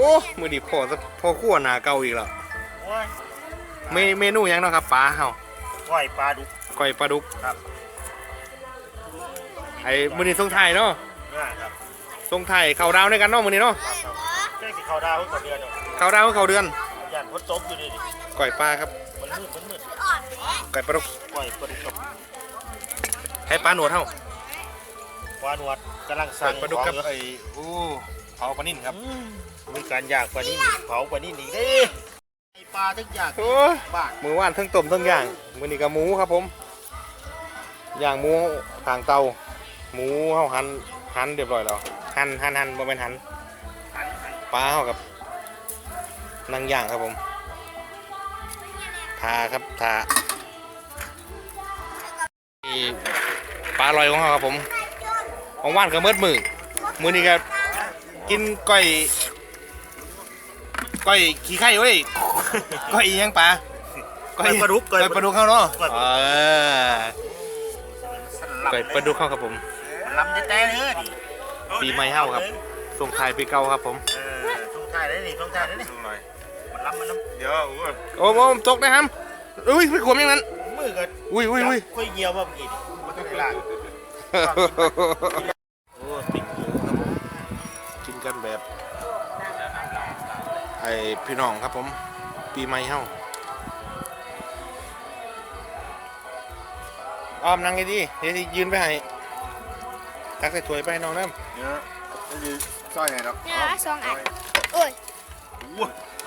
อ้มือดีพ่อซะพ่อขั้วหนาเก่าอีกแล้วโอ้ยเมเมนูหยังเนาะครับปลาเฮาก้อยปลาดุก ก้อยปลาดุกครับ ไอ้มือนี้ทรงไทายเนาะง่ายครับทรงไทายเข้าดาวด้วยกันเนาะมือนี้เนาะครับครับแค่สิเขาดาวให้ก่อนเดือนเนาะเข้าดาวเข้าเดือนย่านฝนตกอยู่นี่ดิก้อยปลาครับมันมืดมันมืดก้อยปลาดุกก้อยปลาดุกกับให้ปลาหนวดเฮาวานวดกำลังก้สั่อยงปลาดุกของกับอยู่ไอ้โอ้ เผาปลานิ่นครับอืมมีการย่างปลานิ่มเผาปลานิ่มอีกเด้ไอปลาทุกอย่างโอ้ยบ้านมือว่านทั้งต้มทั้งย่างมือนี้กับหมูครับผมย่างหมูทางเตา หมูเฮาหั่นหั่นเรียบร้อยแล้วหั่นหั่นหั่นบ่แม่นหั่นปลาเฮากับนางย่างครับผมทาครับทานี่ปลาลอยของเฮาครับผมของว่านก็เมิดมือมือนี้ก็ กินก้อยก้อยขี้ไข่เว้ยก้อยอีหยังปลาก้อยปลาดุกก้อยปลาดุกเข้าเนาะก้อยปเอลาดุกอก้อยปลาดุกเข้าครับผมมันล้ำแต่แต่เลยดิปีใหม่เฮาครับส่งท้ายปีเก่าครับผม เออช่วงท้ายได้นี่ช่วงท้ายได้นี่มันล้ำมันล้เดี๋ยวโอ้โหตกนะครับอุ้ยไม่ขวมอย่างนั้นำมือก็อุ้ยอุ้ยอุ้ยค่อยเหี่ยวมาเมื่อกี้นี่มันก็ได้ละโไอพี่น้องครับผมปีใหม่เฮาอ้อมนั่งไงดีเดี๋ยวสิยืนไปให้ตักใส่ถ้วยไปให้น้องน้เดี๋ยวไม่ดีซอยไหนหรอกเนี่ยสองอันโอ้ย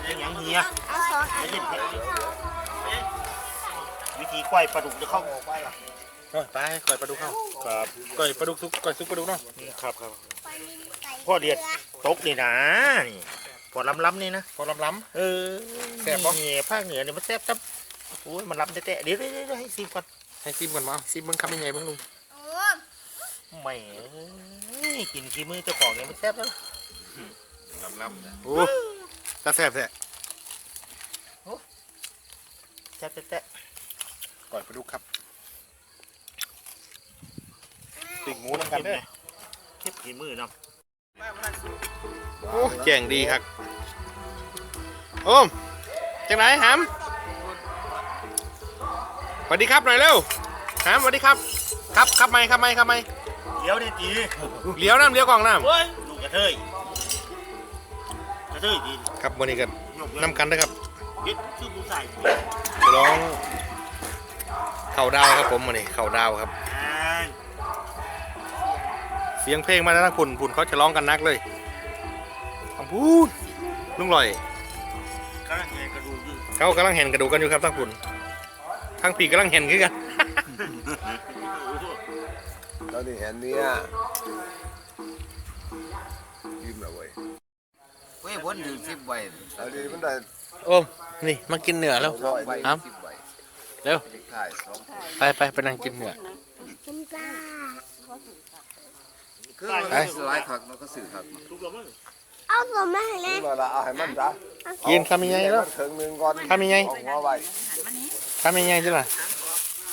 ยังยังเหี่ยเอาสองอันไม่ใช่เผ็ดดิวิธีก้อยปลาดุกจะเข้าไปล่ะำโอ้ยไปก้อยปลาดุกเข้าครับก้อยปลาดุกซุปก้อยซุปปลาดุกเนาะครับครับพ่อเดียดตกนี่นะนี่ พอล้ำล้ำๆนี่นะพอล้ำเออแซ่บปะนี่ภาคเหนือเนี่ยมันแซ่บจับโอ้ยมันล้ำแต่แต่เดี๋ยวเดี๋ยวเดี๋ยวให้ซีก่อนๆให้ซิมก่อนมาซิมเบิ่งคำยังไงเบิ่งลุงโอ้แหม่กินขี้มือเจ้าของเนี่ยมันแซ่บแล้วลำลำนะโอ้ตาแซ่บแท้แซ่บแต่แต่ก้อยปลาดุกครับติ่งหมูน้ำกันเด้อเค็บขี้มือเนาะ โอ้แจ่งดีครับโอ้มจังไหนหามสวัสดีครับหน่อยเร็วหามสวัสดีครับ ครับครับไหมครับไหมครับไหมเดี๋ยวนี่จีเลี้ยวน้ำเลี้ยวกล่องน้โอ้ยลูกกระเทยกระเทยดีำครับวันนี้กันยกน้ำกันนะครับยึดชื่อผู้ใส่จะร้องเข่าดาวครับผมวันนี้เข่าดาวครับอ่า เสียงเพลงมาแล้วนะคุณคุณเขาจะร้องกันนักเลยทำพูดลุงลอยกระเทยกระดูกยืดเขากำลังเห็นกระดูกกันอยู่ครับทั้งคุณทั้งปีกำลังเห็นคือกันตอนนี้เห็นเนี่ยยิ้มแล้วเว้ยเว้ยวนอยู่สิบใบตอนนี้มันได้โอ้มนี่มากินเนื้อแล้วร้อยใบครับสิบใบเร็วถ่ายสองไปไปไปนั่งกินเนื้อกินปลา คือไปสลายผักมันก็สื่อผักทุกแล้วมั้งเอาผมมาให้เลยนี่มาละเอาให้มันซะกินทำยังไงแล้ว ถึงหนึ่งก่อนทำยังไงเอาหัวไว้ทำยังไงจ้ะล่ะ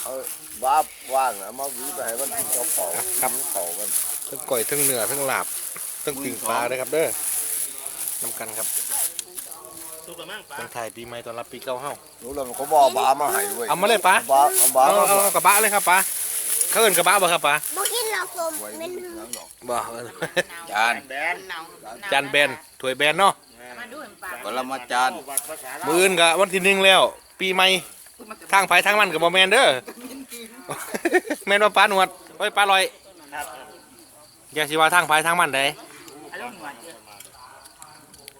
เอาวาบว่างเอามาหวีไปให้มันกินเจ้าของครับเขามันทั้งก่อยทั้งเนื้อทั้งลาบทั้งปิ่งปลาเลยครับเด้อน้ำกันครับทุกแล้วมั้งปลาต้องถ่ายปีใหม่ตอนรับปีเก่าเฮารู้แล้วมันก็บอกบามาให้เว้ยเอามาเลยปะบาเอาบาเอามาเอาเอากระบะเลยครับปะเขาเอินกระบะบ่ครับปะ บุกินเราสมไว้เป็นหลังดอกบ่จานแบนจานแบนถ้วยแบนเนาะปรมาจารย์วัดภาษามืออื่นกะวันที่หนึ่งแล้ว ปีใหม่ทางไผทางมันกับบ่แมนเด้อแม่นว่าปลาหนวดโอ้ยปลาลอยครับอย่าสิว่าทางไผทางมันได้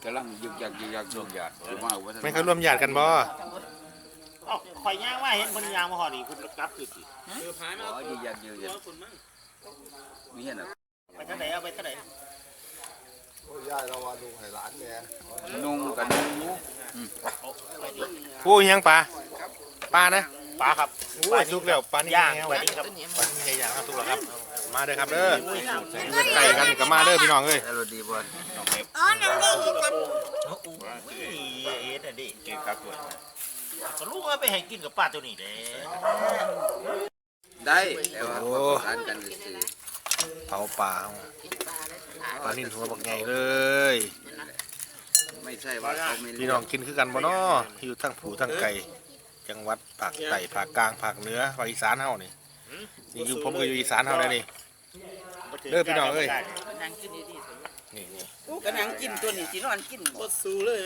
กำลังยึกยักยึกยักช่วงหยาดคือมาวัฒนธรไม่รเคยมร่วมญาติกันบ่เอ้าข่อยย่างว่าเห็นคนย่างมาหอนี่คุณกลับคือสิอ๋อยึกยักยึกยัก มีเห็นอะไปทางไหนเอาไปทางไหนโอ้ยยายเราว่าลุงให้หลานเนี่ยนุ่งกันนุ่งผู้ยังปลาปลานะปลาครับโอ้ยสุกแล้วปลานี่ย่างแห้วไปนี่ครับปลานี่ย่างครับสุกแล้วครับ มาเด้อครับเด้อไก่กันก็มาเด้อพี่น้องเอ้ยเอรดีบอลอ๋อนั่นได้ยินกันโอ้โหเอ็ดอะดิกินครับตัวก็ลูกเอาไปให้กินกับปลาตัวนี้เด้ ได้แต่ว่าประสานกันสื่อเผาปลาเอาปลานิ่นหัวบักใหญ่เลยมไม่ใช่ว่าเขาไม่พี่น้องกินคือกันบ่เนาะอยู่ทั้งผู้ทั้งไก่จังหวัดภาคใต้ภาคกลางภาคเหนือภาคอีสานเฮานี่นี่อยู่ผมก็อยู่อีสานเฮาแล้วนี่เด้อพี่น้องเอ้ยนั่งกินดีๆสินี่นี่ก็นั่งกินตัวนี้สินอนกินบ่สู้เลย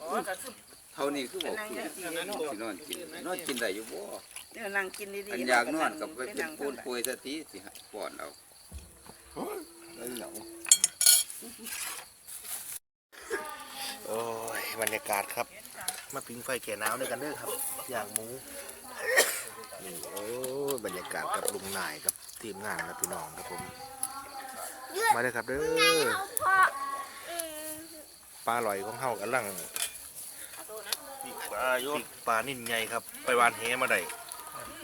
อ๋อก็คือ เท่านี้คือบอกนั่งกินกินเนาะสินอนกินนอนกินได้อยู่บ่เนี่ยนั่งกินดีๆอันอยากนอนกับไปเป็นปูนป่วยสติสิฮะป้อนเอาโอ้ยบรรยากาศครับ มาปิงไฟแก่หนาวด้วยกันเด้อครับ อย่างหมูนี่โอ้ยบรรยากาศกับลุงนายกับทีมงานนะพี่น้องครับผม มาเลยครับเด้อเขาพออืมปลาลอยของเฮากำลัง ปลายุปีกปลานิ่นใหญ่ครับ ไปวานแหมาได้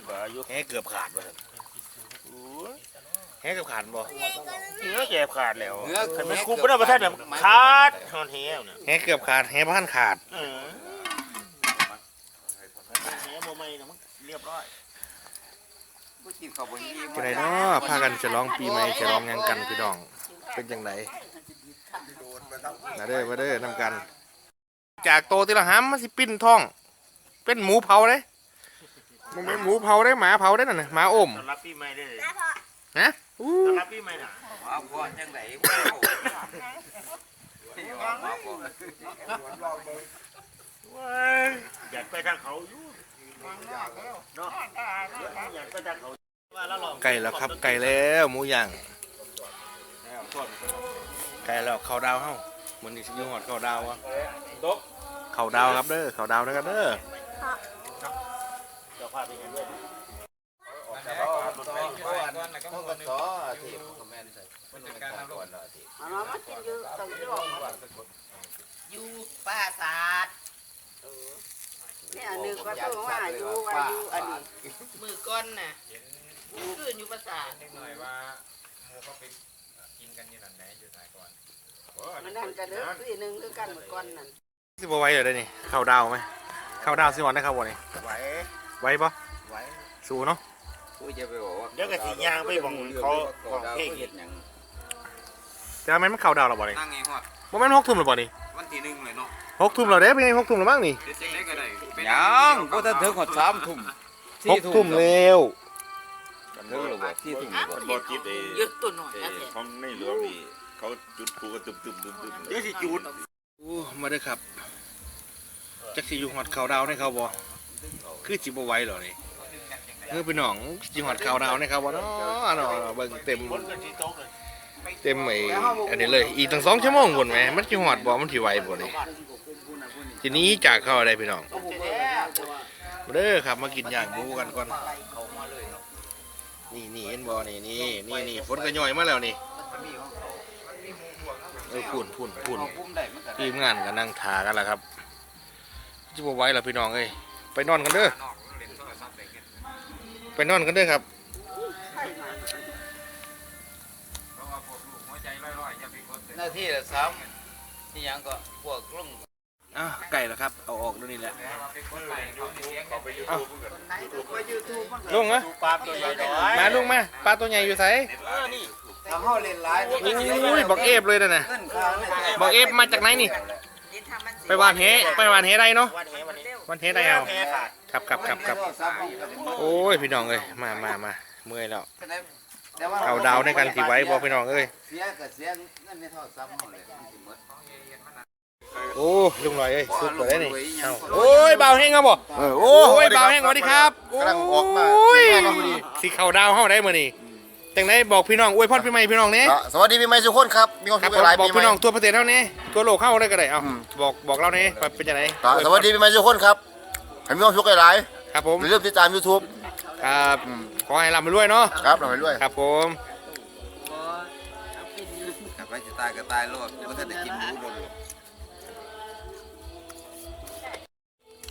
ปลายุแหเกือบขาดเลยแหเกือบขาดบ่เนื้อแกบขาดแล้วเนื้อคันมันคุบไม่ได้ประเทศแบบขาดทอนเหี้ยวเนี่ยแหเกือบขาดแหบ้านขาดเออเหี้ยโมไม่นะมึงเรียบร้อยบ่กินข้าวบ่อิ่มจะได้เนาะพากันฉลองปีใหม่ฉลองหยังกันพี่น้อง เป็นจังไดมาเด้อมาเด้อนำกัน จากโตทีละหำมันสิปิ้นท้อง เป็นหมูเผาเลยมันเป็นหมูเผาได้หมาเผาได้นั่นน่ะหมาอมต้อนรับปีใหม่ได้เลยฮะอู้ต้อนรับปีใหม่น่ะว่าพ่อจังได๋บ่ว่าพ่ออยากไปทางเขาอยู่เนาะอยากไปทางเขาว่าแล้วลองไก่แล้วครับไก่แล้วหมูย่างไก่แล้วข้าวดาวเฮ้า มันนี่สิอยูหอดข้าวดาวอะดกข้าวดาวครับเด้อข้าวดาวนะครับเด้อเดี๋ยวพาไปเห็นด้วยเอามามากินอยู่ตรงที่บอกอยู่ปราสาทเออเนี่ยอันหนึงก็ต้องว่าอยู่ว่าอยู่อันนี้มือก้อนน่ะคืนอยู่ปราสาท มันนั่นกันเด้อคือหนึงคือกันมือก้อนนั่นสิบไหว้เหรอเด้อนี่ข้าวดาวไหมข้าวดาวสิหอนได้ครับวันนี้ไหวไหว้ปะไหวสู้เนาะกูจะไปบอกว่าเดี๋ยวก็สิย่างไปบังเขาบังเพลงเฮ็ดหยังจะแม่นมันข้าวดาวหรอบ่นี่นั่งไงฮอดบ่แม่นหกทุ่มหรอบ่นี่วันที่1เลยเนาะหกทุ่มแล้วเด้เป็นไงหกทุ่มแล้วมั้งนี่เฮ็ดจังได๋ก็ได้ยังบ่ทันถึงฮอด3ทุ่มหกทุ่มเร็วกัน เด้อหรือว่า4ทุ่มหรือบ่บอจิตเอเยอะตัวหน่อยเอนะเสีย ของในหลวงนี่เขาจุดปูก็ตึมตึมตึมตึมเดี๋ยวสิจูดโอ้มาเด้อครับจักสิอยู่หอดเขาดาวให้เขาบ่คือสิบ่ไหว้หรอนี่เออพี่น้องสิหอดเขาดาวให้เขาบ่เนาะเนาะเบิ่งเต็มเต็มไอ้อันนี้เลย อีกตั้งสองชั่วโมงพุ่นแหมมันสิหอดบ่มันสิไหวบ่นี่ทีนี้จากเข้าได้พี่น้องมาเด้อครับมากินย่างหมูกันก่อน นี่นี่เห็นบ่นี่นี่นี่นี่ฝนก็ย่อยมาแล้วนี่เออพุ่นพุ่นพุ่นคุมได้มันก็ทีมงานก็นั่งทากันแล้วครับจะบ่ไหว้แล้วพี่น้องเอ้ยไปนอนกันเด้อไปนอนกันเด้อครับหน้าที่ละ3นี่หยังก็พวกลง อ้าวไก่แล้วครับเอาออกเดี๋ยวนี้แหละลงนะปลาตัวใหญ่น้อมาลุงมาปลาตัวใหญ่อยู่ไสเออนี่ถ้าเฮาเล่นหลายอุ้ยบอกเอฟเลยนะน่ะเนค่าไม่ได้บอกเอฟมาจากไหนนี่ ไปวานเฮไปวานเฮได้เนาะวันนี้วันนี้วานเฮได้เอาครับครับครับครับโอ้ยพี่น้องเอ้ยมามามาเมื่อยแล้วเอาดาวในกันสิไว้บอพี่น้องเอ้ยเสียก็เสียเงินในทรศัพท์เลย โอ้ลุงหน่อยเอ้ยสุดเลยนี่เอาโอ้ยเบาแห้งครับบ่เออโอ้ยเบาแห้งสวัสดีครับกำลังออกมาโอ้ยเดี๋ยวมาพอดีสิเข่าดาวเฮาได้มื้อนี้จังไดบอกพี่น้องอวยพรปีใหม่พี่น้องเนี้อะสวัสดีปีใหม่ทุกคนครับมีความครัสุบขหลายบอกปีใหพี่ม่น้องทั่วประเทศเท่านี้ทั่วโลกเข้าได้ก็ได้เอาอืมบอกบอกเราเนี่ยเป็นจังไดอะสวัสดีปีใหม่ทุกคนครับให้มีความสุขหลายครับผมๆอย่าลืมติดตาม YouTube ครับขอให้ร่ำให้รวยเนาะครับเราไปด้วยครับผมถ้าไปสิตายก็ตายโลดบ่ทันได้กินหมูโดน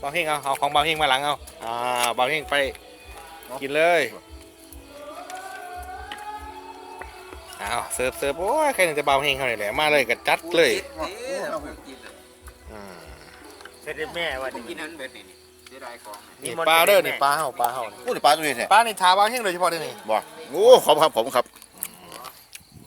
บาเฮงเอาเอาของเบาเฮงมาหลังเอาอ่าเบาเฮงไปกินเลยเอาเสิร์ฟเสิร์ฟโอ้ยใครนึงจะเบาเฮงเขาเลยแหละมาเลยก็จัดเลยกินเอากินเลยอืมเสด็จแม่วันนี้กินนั้นเบิดนี่นี่เสียดายของนี่นี่ปลาเด้อนี่ปลาเฮาปลาเฮานี่พูดถึงปลาตัวนี้แท้ปลานี่ทาเบาเฮงโดยเฉพาะเด้อนี่บ่โอ้ขอบครับผมครับ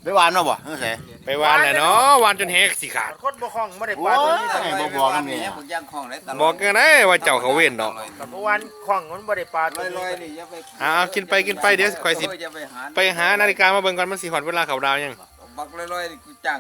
ไปวานมาบ่จังไสไปวานแหละเนาะวานจนแหกสิขาด คนบ่คล่องบ่ได้โอ้ปลาตัวนี้ยบ่บอกกันนี่ผมย่างของได้ตลอดบอกกันได้ว่าเจ้าเขาเว้นดอกกับเมื่อวานคล่องมันบ่ได้ปลาตัวลอยนี้ๆนี่อย่าไปอ่ากินไปกินไปเดี๋ยวข่อยสิอย่าไปหาไปหานาฬิกามาเบิ่งก่อนมันสิฮอดเวลาเขาดาวยังบักลอยๆนี่กูจ้าง